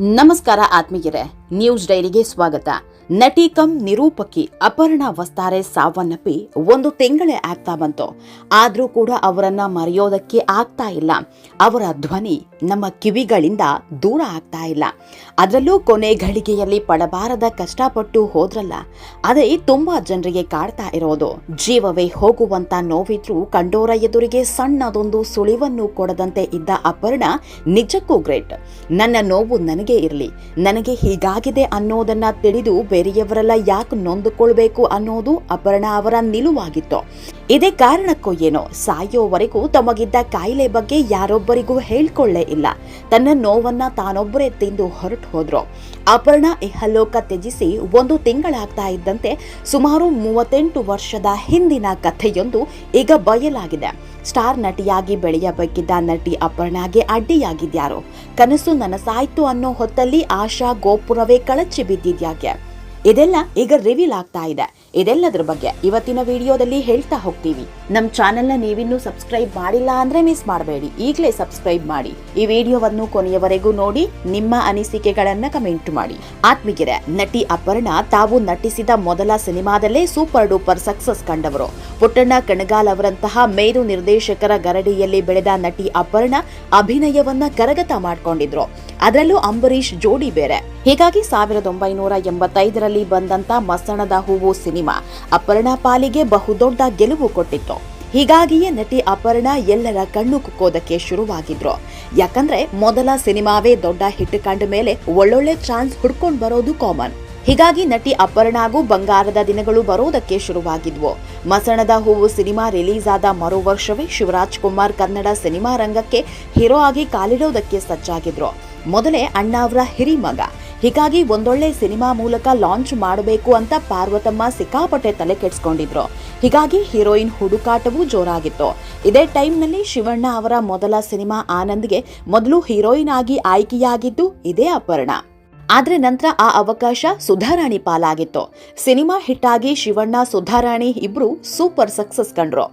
ನಮಸ್ಕಾರ ಆತ್ಮೀಯರೇ. ನ್ಯೂಸ್ ಡೈರಿಗೆ ಸ್ವಾಗತ. ನಟಿ ಕಂ ನಿರೂಪಕಿ ಅಪರ್ಣ ವಸ್ತಾರೆ ಸಾವನ್ನಪ್ಪಿ ಒಂದು ತಿಂಗಳೇ ಆಗ್ತಾ ಬಂತು. ಆದ್ರೂ ಕೂಡ ಅವರನ್ನ ಮರೆಯೋದಕ್ಕೆ ಆಗ್ತಾ ಇಲ್ಲ. ಅವರ ಧ್ವನಿ ನಮ್ಮ ಕಿವಿಗಳಿಂದ ದೂರ ಆಗ್ತಾ ಇಲ್ಲ. ಅದರಲ್ಲೂ ಕೊನೆ ಘಳಿಗೆಯಲ್ಲಿ ಪಡಬಾರದ ಕಷ್ಟಪಟ್ಟು ಹೋದ್ರಲ್ಲ, ಅದೇ ತುಂಬಾ ಜನರಿಗೆ ಕಾಡ್ತಾ ಇರೋದು. ಜೀವವೇ ಹೋಗುವಂತ ನೋವಿದ್ರೂ ಕಂಡೋರ ಎದುರಿಗೆ ಸಣ್ಣದೊಂದು ಸುಳಿವನ್ನು ಕೊಡದಂತೆ ಇದ್ದ ಅಪರ್ಣ ನಿಜಕ್ಕೂ ಗ್ರೇಟ್. ನನ್ನ ನೋವು ನನಗೆ ಇರಲಿ, ನನಗೆ ಹೀಗಾಗಿದೆ ಅನ್ನೋದನ್ನ ತಿಳಿದು ಬೇರೆಯವರೆಲ್ಲ ಯಾಕೆ ನೊಂದುಕೊಳ್ಬೇಕು ಅನ್ನೋದು ಅಪರ್ಣ ಅವರ ನಿಲುವಾಗಿತ್ತು. ಇದೇ ಕಾರಣಕ್ಕೂ ಏನೋ ಸಾಯೋವರೆಗೂ ತಮಗಿದ್ದ ಕಾಯಿಲೆ ಬಗ್ಗೆ ಯಾರೊಬ್ಬರಿಗೂ ಹೇಳ್ಕೊಳ್ಳೇ ಇಲ್ಲ. ತನ್ನ ನೋವನ್ನ ತಾನೊಬ್ಬರೇ ತಿಂದು ಹೊರಟು ಹೋದ್ರು. ಅಪರ್ಣ ಇಹಲೋಕ ತ್ಯಜಿಸಿ ಒಂದು ತಿಂಗಳಾಗ್ತಾ ಇದ್ದಂತೆ ಸುಮಾರು ಮೂವತ್ತೆಂಟು ವರ್ಷದ ಹಿಂದಿನ ಕಥೆಯೊಂದು ಈಗ ಬಯಲಾಗಿದೆ. ಸ್ಟಾರ್ ನಟಿಯಾಗಿ ಬೆಳೆಯಬೇಕಿದ್ದ ನಟಿ ಅಪರ್ಣಾಗೆ ಅಡ್ಡಿಯಾಗಿದ್ಯಾರು. ಕನಸು ನನಸಾಯ್ತು ಅನ್ನೋ ಹೊತ್ತಲ್ಲಿ ಆಶಾ ಗೋಪುರವೇ ಕಳಚಿ ಬಿದ್ದಿದ್ಯಾಕೆ? ಇದೆಲ್ಲ ಈಗ ರಿವೀಲ್ ಆಗ್ತಾ ಇದೆ. ಇದೆಲ್ಲದ್ರ ಬಗ್ಗೆ ಇವತ್ತಿನ ವಿಡಿಯೋದಲ್ಲಿ ಹೇಳ್ತಾ ಹೋಗ್ತೀವಿ. ನಮ್ ಚಾನೆಲ್ನ ನೀವಿನ್ನೂ ಸಬ್ಸ್ಕ್ರೈಬ್ ಮಾಡಿಲ್ಲ ಅಂದ್ರೆ ಮಿಸ್ ಮಾಡಬೇಡಿ. ಈಗಲೇ ಸಬ್ಸ್ಕ್ರೈಬ್ ಮಾಡಿ. ಈ ವಿಡಿಯೋವನ್ನು ಕೊನೆಯವರೆಗೂ ನೋಡಿ, ನಿಮ್ಮ ಅನಿಸಿಕೆಗಳನ್ನ ಕಮೆಂಟ್ ಮಾಡಿ. ಆತ್ಮೀಗೆರೆ ನಟಿ ಅಪರ್ಣ ತಾವು ನಟಿಸಿದ ಮೊದಲ ಸಿನಿಮಾದಲ್ಲೇ ಸೂಪರ್ ಡೂಪರ್ ಸಕ್ಸಸ್ ಕಂಡವರು. ಪುಟ್ಟಣ್ಣ ಕಣಗಾಲ್ ಅವರಂತಹ ಮೇರು ನಿರ್ದೇಶಕರ ಗರಡಿಯಲ್ಲಿ ಬೆಳೆದ ನಟಿ ಅಪರ್ಣ ಅಭಿನಯವನ್ನ ಕರಗತ ಮಾಡ್ಕೊಂಡಿದ್ರು. ಅದರಲ್ಲೂ ಅಂಬರೀಷ್ ಜೋಡಿ ಬೇರೆ. ಹೀಗಾಗಿ ಸಾವಿರದ ಒಂಬೈನೂರ ಬಂದಂತ ಮಸಣದ ಹೂವು ಸಿನಿಮಾ. ಅಪರ್ಣ ಪಾಲಿಗೆ ಬಹುದೊಡ್ಡ ಗೆಲುವು ಕೊಟ್ಟಿತ್ತು. ಹೀಗಾಗಿಯೇ ನಟಿ ಅಪರ್ಣ ಎಲ್ಲರ ಕಣ್ಣು ಕುಕ್ಕೋದಕ್ಕೆ ಶುರುವಾಗಿದ್ರು. ಯಾಕಂದ್ರೆ ಮೊದಲ ಸಿನಿಮಾವೇ ದೊಡ್ಡ ಹಿಟ್ ಕಂಡ ಮೇಲೆ ಒಳ್ಳೊಳ್ಳೆ ಚಾನ್ಸ್ ಹುಡ್ಕೊಂಡು ಬರೋದು ಕಾಮನ್. ಹೀಗಾಗಿ ನಟಿ ಅಪರ್ಣಾಗೂ ಬಂಗಾರದ ದಿನಗಳು ಬರೋದಕ್ಕೆ ಶುರುವಾಗಿದ್ವು. ಮಸಣದ ಹೂವು ಸಿನಿಮಾ ರಿಲೀಸ್ ಆದ ಮರು ವರ್ಷವೇ ಶಿವರಾಜ್ ಕುಮಾರ್ ಕನ್ನಡ ಸಿನಿಮಾ ರಂಗಕ್ಕೆ ಹೀರೋ ಆಗಿ ಕಾಲಿಡೋದಕ್ಕೆ ಸಜ್ಜಾಗಿದ್ರು. ಮೊದಲೇ ಅಣ್ಣಾವ್ರ ಅವರ ಹಿರಿಮಗ. ಹೀಗಾಗಿ ಒಂದೊಳ್ಳೆ ಸಿನಿಮಾ ಮೂಲಕ ಲಾಂಚ್ ಮಾಡಬೇಕು ಅಂತ ಪಾರ್ವತಮ್ಮ ಸಿಕ್ಕಾಪಟ್ಟೆ ತಲೆ ಕೆಡಿಸ್ಕೊಂಡಿದ್ರು. ಹೀಗಾಗಿ ಹೀರೋಯಿನ್ ಹುಡುಕಾಟವೂ ಜೋರಾಗಿತ್ತು. ಇದೇ ಟೈಮ್ನಲ್ಲಿ ಶಿವಣ್ಣ ಅವರ ಮೊದಲ ಸಿನಿಮಾ ಆನಂದ್ಗೆ ಮೊದಲು ಹೀರೋಯಿನ್ ಆಗಿ ಆಯ್ಕೆಯಾಗಿದ್ದು ಇದೇ ಅಪರ್ಣ. ಆದ್ರೆ ನಂತರ ಆ ಅವಕಾಶ ಸುಧಾರಾಣಿ ಪಾಲಾಗಿತ್ತು. ಸಿನಿಮಾ ಹಿಟ್ ಆಗಿ ಶಿವಣ್ಣ, ಸುಧಾರಾಣಿ ಇಬ್ರು ಸೂಪರ್ ಸಕ್ಸಸ್ ಕಂಡ್ರು.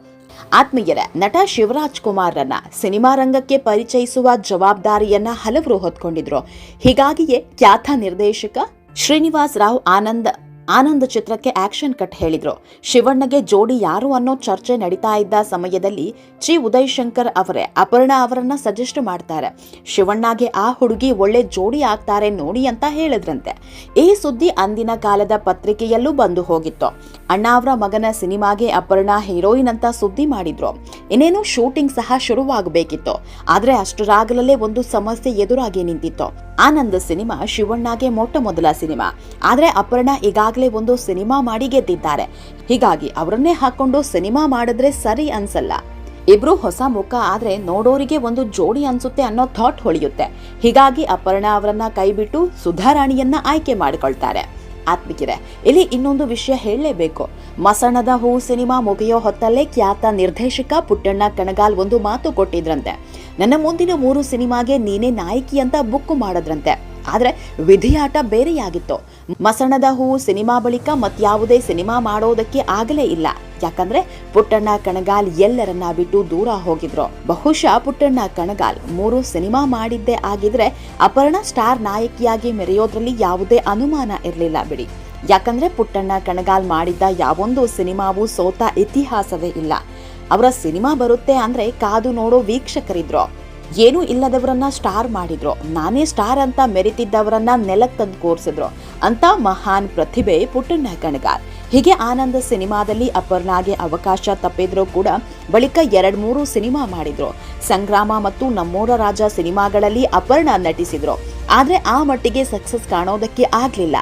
ಆತ್ಮೀಯರ ನಟ ಶಿವರಾಜ್ ಕುಮಾರ್ರನ್ನ ಸಿನಿಮಾ ರಂಗಕ್ಕೆ ಪರಿಚಯಿಸುವ ಜವಾಬ್ದಾರಿಯನ್ನ ಹಲವರು ಹೊತ್ಕೊಂಡಿದ್ರು. ಹೀಗಾಗಿಯೇ ಖ್ಯಾತ ನಿರ್ದೇಶಕ ಶ್ರೀನಿವಾಸ್ ರಾವ್ ಆನಂದ್ ಆನಂದ್ ಚಿತ್ರಕ್ಕೆ ಆಕ್ಷನ್ ಕಟ್ ಹೇಳಿದ್ರು. ಶಿವಣ್ಣಗೆ ಜೋಡಿ ಯಾರು ಅನ್ನೋ ಚರ್ಚೆ ನಡೀತಾ ಇದ್ದ ಸಮಯದಲ್ಲಿ ಚಿ ಉದಯ್ ಶಂಕರ್ ಅವರೇ ಅಪರ್ಣ ಅವರನ್ನ ಸಜೆಸ್ಟ್ ಮಾಡ್ತಾರೆ. ಶಿವಣ್ಣಗೆ ಆ ಹುಡುಗಿ ಒಳ್ಳೆ ಜೋಡಿ ಆಗ್ತಾರೆ ನೋಡಿ ಅಂತ ಹೇಳಿದ್ರಂತೆ. ಈ ಸುದ್ದಿ ಅಂದಿನ ಕಾಲದ ಪತ್ರಿಕೆಯಲ್ಲೂ ಬಂದು ಹೋಗಿತ್ತು. ಅಣ್ಣ ಅವರ ಮಗನ ಸಿನಿಮಾಗೆ ಅಪರ್ಣ ಹೀರೋಯಿನ್ ಅಂತ ಸುದ್ದಿ ಮಾಡಿದ್ರು. ಇನ್ನೇನು ಶೂಟಿಂಗ್ ಸಹ ಶುರುವಾಗಬೇಕಿತ್ತು. ಆದ್ರೆ ಅಷ್ಟರಾಗಲೇ ಒಂದು ಸಮಸ್ಯೆ ಎದುರಾಗಿ ನಿಂತಿತ್ತು. ಆನಂದ್ ಸಿನಿಮಾ ಶಿವಣ್ಣಗೆ ಮೊಟ್ಟ ಮೊದಲ ಸಿನಿಮಾ. ಆದ್ರೆ ಅಪರ್ಣ ಈಗಾಗಲೇ ಒಂದು ಸಿನಿಮಾ ಮಾಡಿ ಗೆದ್ದಿದ್ದಾರೆ. ಹೀಗಾಗಿ ಅವರನ್ನೇ ಹಾಕೊಂಡು ಸಿನಿಮಾ ಮಾಡಿದ್ರೆ ಸರಿ ಅನ್ಸಲ್ಲ. ಇಬ್ರು ಹೊಸ ಮುಖ ಆದ್ರೆ ನೋಡೋರಿಗೆ ಒಂದು ಜೋಡಿ ಅನ್ಸುತ್ತೆ ಅನ್ನೋ ಥಾಟ್ ಹೊಳೆಯುತ್ತೆ. ಹೀಗಾಗಿ ಅಪರ್ಣ ಅವರನ್ನ ಕೈಬಿಟ್ಟು ಸುಧಾರಾಣಿಯನ್ನ ಆಯ್ಕೆ ಮಾಡಿಕೊಳ್ತಾರೆ. ಆತ್ಮಿಕಿರೆ, ಇಲ್ಲಿ ಇನ್ನೊಂದು ವಿಷಯ ಹೇಳಲೇಬೇಕು. ಮಸಣದ ಹೂ ಸಿನಿಮಾ ಮುಗಿಯೋ ಹೊತ್ತಲ್ಲೇ ಖ್ಯಾತ ನಿರ್ದೇಶಕ ಪುಟ್ಟಣ್ಣ ಕಣಗಾಲ್ ಒಂದು ಮಾತು ಕೊಟ್ಟಿದ್ರಂತೆ. ನನ್ನ ಮುಂದಿನ ಮೂರು ಸಿನಿಮಾಗೆ ನೀನೇ ನಾಯಕಿ ಅಂತ ಬುಕ್ ಮಾಡದ್ರಂತೆ. ಆದ್ರೆ ವಿಧಿಯಾಟ ಬೇರೆಯಾಗಿತ್ತು. ಮಸಣದ ಹೂ ಸಿನಿಮಾ ಬಳಿಕ ಮತ್ಯಾವುದೇ ಸಿನಿಮಾ ಮಾಡೋದಕ್ಕೆ ಆಗಲೇ ಇಲ್ಲ. ಯಾಕಂದ್ರೆ ಪುಟ್ಟಣ್ಣ ಕಣಗಾಲ್ ಎಲ್ಲರನ್ನ ಬಿಟ್ಟು ದೂರ ಹೋಗಿದ್ರು. ಬಹುಶಃ ಪುಟ್ಟಣ್ಣ ಕಣಗಾಲ್ ಮೂರು ಸಿನಿಮಾ ಮಾಡಿದ್ದೇ ಆಗಿದ್ರೆ ಅಪರ್ಣ ಸ್ಟಾರ್ ನಾಯಕಿಯಾಗಿ ಮೆರೆಯೋದ್ರಲ್ಲಿ ಯಾವುದೇ ಅನುಮಾನ ಇರಲಿಲ್ಲ ಬಿಡಿ. ಯಾಕಂದ್ರೆ ಪುಟ್ಟಣ್ಣ ಕಣಗಾಲ್ ಮಾಡಿದ್ದ ಯಾವೊಂದು ಸಿನಿಮಾವು ಸೋತ ಇತಿಹಾಸವೇ ಇಲ್ಲ. ಅವರ ಸಿನಿಮಾ ಬರುತ್ತೆ ಅಂದ್ರೆ ಕಾದು ನೋಡೋ ವೀಕ್ಷಕರಿದ್ರು. ಏನೂ ಇಲ್ಲದವರನ್ನ ಸ್ಟಾರ್ ಮಾಡಿದ್ರು. ನಾನೇ ಸ್ಟಾರ್ ಅಂತ ಮೆರಿತಿದ್ದವರನ್ನ ನೆಲಕ್ಕೆ ತಂದು ಕೋರ್ಸಿದ್ರು. ಅಂತ ಮಹಾನ್ ಪ್ರತಿಭೆ ಪುಟ್ಟಣ್ಣ ಕಣಗಾರ್. ಹೀಗೆ ಆನಂದ ಸಿನಿಮಾದಲ್ಲಿ ಅಪರ್ಣಾಗೆ ಅವಕಾಶ ತಪ್ಪಿದ್ರು ಕೂಡ ಬಳಿಕ ಎರಡ್ ಮೂರು ಸಿನಿಮಾ ಮಾಡಿದ್ರು. ಸಂಗ್ರಾಮ ಮತ್ತು ನಮ್ಮೂರ ರಾಜ ಸಿನಿಮಾಗಳಲ್ಲಿ ಅಪರ್ಣ ನಟಿಸಿದ್ರು. ಆದ್ರೆ ಆ ಮಟ್ಟಿಗೆ ಸಕ್ಸಸ್ ಕಾಣೋದಕ್ಕೆ ಆಗ್ಲಿಲ್ಲ.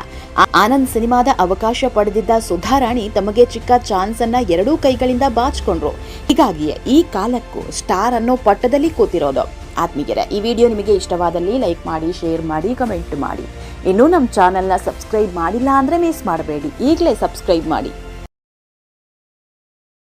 ಆನಂದ್ ಸಿನಿಮಾದ ಅವಕಾಶ ಪಡೆದಿದ್ದ ಸುಧಾರಾಣಿ ತಮಗೆ ಚಿಕ್ಕ ಚಾನ್ಸ್ ಅನ್ನ ಎರಡೂ ಕೈಗಳಿಂದ ಬಾಚ್ಕೊಂಡ್ರು. ಹೀಗಾಗಿಯೇ ಈ ಕಾಲಕ್ಕೂ ಸ್ಟಾರ್ ಅನ್ನೋ ಪಟ್ಟದಲ್ಲಿ ಕೂತಿರೋದು. ಆತ್ಮೀಯರೇ, ಈ ವಿಡಿಯೋ ನಿಮಗೆ ಇಷ್ಟವಾದಲ್ಲಿ ಲೈಕ್ ಮಾಡಿ, ಶೇರ್ ಮಾಡಿ, ಕಮೆಂಟ್ ಮಾಡಿ. ಇನ್ನೂ ನಮ್ಮ ಚಾನೆಲ್ನ ಸಬ್ಸ್ಕ್ರೈಬ್ ಮಾಡಿಲ್ಲ ಅಂದರೆ ಮಿಸ್ ಮಾಡಬೇಡಿ. ಈಗಲೇ ಸಬ್ಸ್ಕ್ರೈಬ್ ಮಾಡಿ.